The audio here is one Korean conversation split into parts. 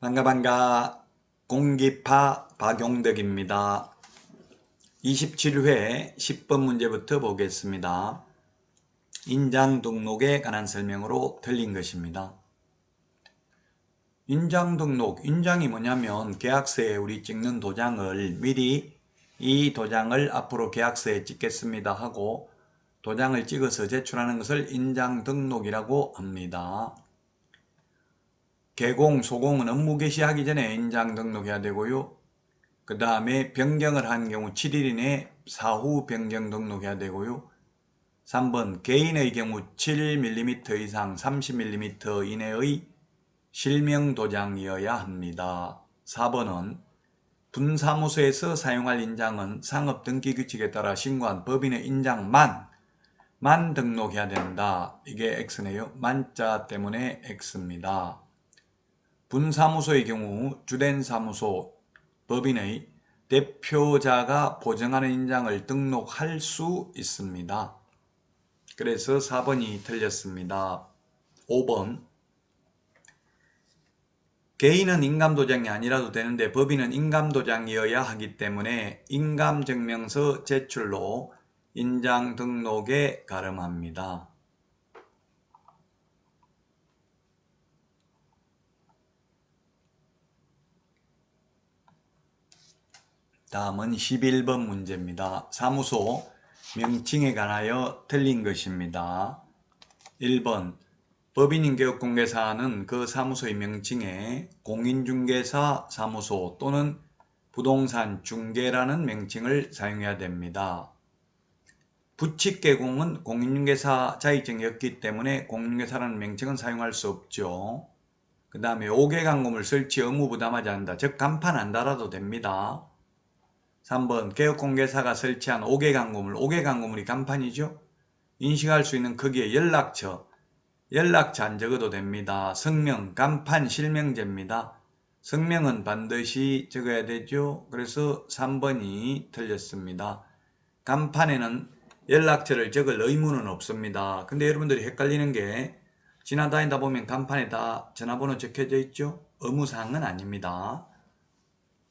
반가 반가 공기파 박용덕입니다. 27회 10번 문제부터 보겠습니다. 인장 등록에 관한 설명으로 틀린 것입니다. 인장 등록, 인장이 뭐냐면 계약서에 우리 찍는 도장을 미리 이 도장을 앞으로 계약서에 찍겠습니다 하고 도장을 찍어서 제출하는 것을 인장 등록이라고 합니다. 개공, 소공은 업무 개시하기 전에 인장 등록해야 되고요. 그 다음에 변경을 한 경우 7일 이내 사후 변경 등록해야 되고요. 3번 개인의 경우 7mm 이상 30mm 이내의 실명 도장이어야 합니다. 4번은 분사무소에서 사용할 인장은 상업 등기 규칙에 따라 신고한 법인의 인장만 만 등록해야 된다. 이게 X네요. 만자 때문에 X입니다. 분사무소의 경우 주된 사무소 법인의 대표자가 보정하는 인장을 등록할 수 있습니다. 그래서 4번이 틀렸습니다. 5번 개인은 인감도장이 아니라도 되는데 법인은 인감도장이어야 하기 때문에 인감증명서 제출로 인장 등록에 가름합니다. 다음은 11번 문제입니다. 사무소 명칭에 관하여 틀린 것입니다. 1번 법인인개업공개사는 그 사무소의 명칭에 공인중개사 사무소 또는 부동산 중개라는 명칭을 사용해야 됩니다. 부칙 개공은 공인중개사 자격증이었기 때문에 공인중개사라는 명칭은 사용할 수 없죠. 그 다음에 5개강금을 설치 의무 부담하지 않는다. 즉 간판 안 달아도 됩니다. 3번 개업공개사가 설치한 5개 강구물, 5개 강구물이 간판이죠. 인식할 수 있는 크기의 연락처, 연락처 안 적어도 됩니다. 성명, 간판 실명제입니다. 성명은 반드시 적어야 되죠. 그래서 3번이 틀렸습니다. 간판에는 연락처를 적을 의무는 없습니다. 근데 여러분들이 헷갈리는 게 지나다니다 보면 간판에 다 전화번호 적혀져 있죠. 의무사항은 아닙니다.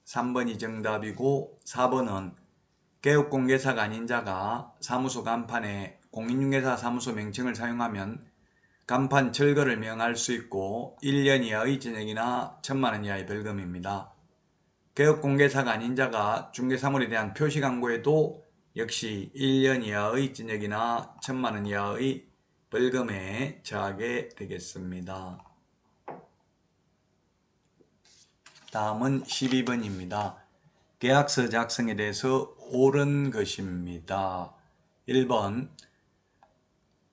3번이 정답이고 4번은 개업공개사가 아닌 자가 사무소 간판에 공인중개사 사무소 명칭을 사용하면 간판 철거를 명할 수 있고 1년 이하의 전역이나 천만원 이하의 벌금입니다. 개업공개사가 아닌 자가 중개사물에 대한 표시 광고에도 역시 1년 이하의 전역이나 천만원 이하의 벌금에 처하게 되겠습니다. 다음은 12번입니다. 계약서 작성에 대해서 옳은 것입니다. 1번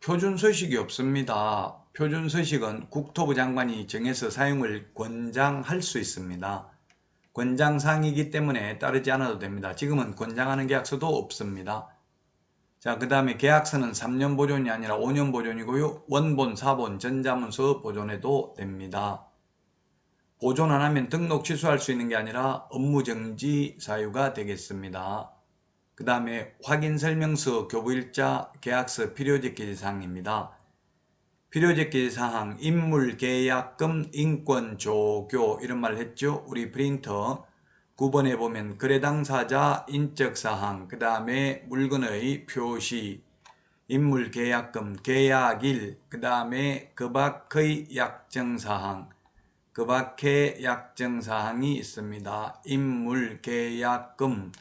표준 서식이 없습니다. 표준 서식은 국토부 장관이 정해서 사용을 권장할 수 있습니다. 권장사항이기 때문에 따르지 않아도 됩니다. 지금은 권장하는 계약서도 없습니다. 자, 그 다음에 계약서는 3년 보존이 아니라 5년 보존이고요. 원본, 사본, 전자문서 보존해도 됩니다. 보존 안 하면 등록 취소할 수 있는 게 아니라 업무정지 사유가 되겠습니다. 그 다음에 확인설명서, 교부일자, 계약서, 필요제기사항입니다. 필요제기사항, 인물 계약금, 인권 조교 이런 말을 했죠. 우리 프린터 9번에 보면 거래당사자, 인적사항, 그 다음에 물건의 표시, 인물 계약금, 계약일, 그 다음에 그 밖의 약정사항, 그 밖에 약정사항이 있습니다. 인물계약금,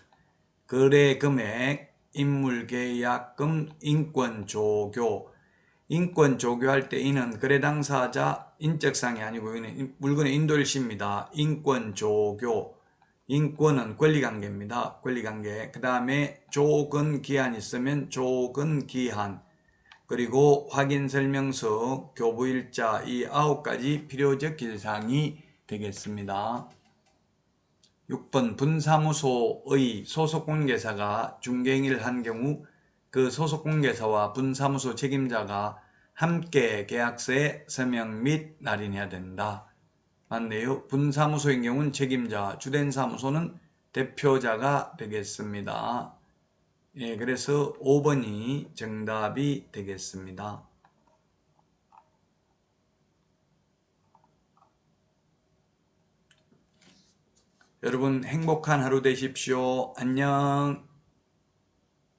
거래금액, 인물계약금, 인권조교. 인권 조교할 때 이는 거래 당사자 인적상이 아니고 이는 물건의 인도일시입니다. 인권 조교. 인권은 권리관계입니다. 권리관계. 그 다음에 조건기한 있으면 조건기한. 그리고 확인 설명서, 교부 일자 이 아홉 가지 필요적 길사항이 되겠습니다. 6번 분사무소의 소속공개사가 중개행위를 한 경우 그 소속공개사와 분사무소 책임자가 함께 계약서에 서명 및 날인해야 된다. 맞네요. 분사무소인 경우는 책임자, 주된 사무소는 대표자가 되겠습니다. 예, 그래서 5번이 정답이 되겠습니다. 여러분 행복한 하루 되십시오. 안녕.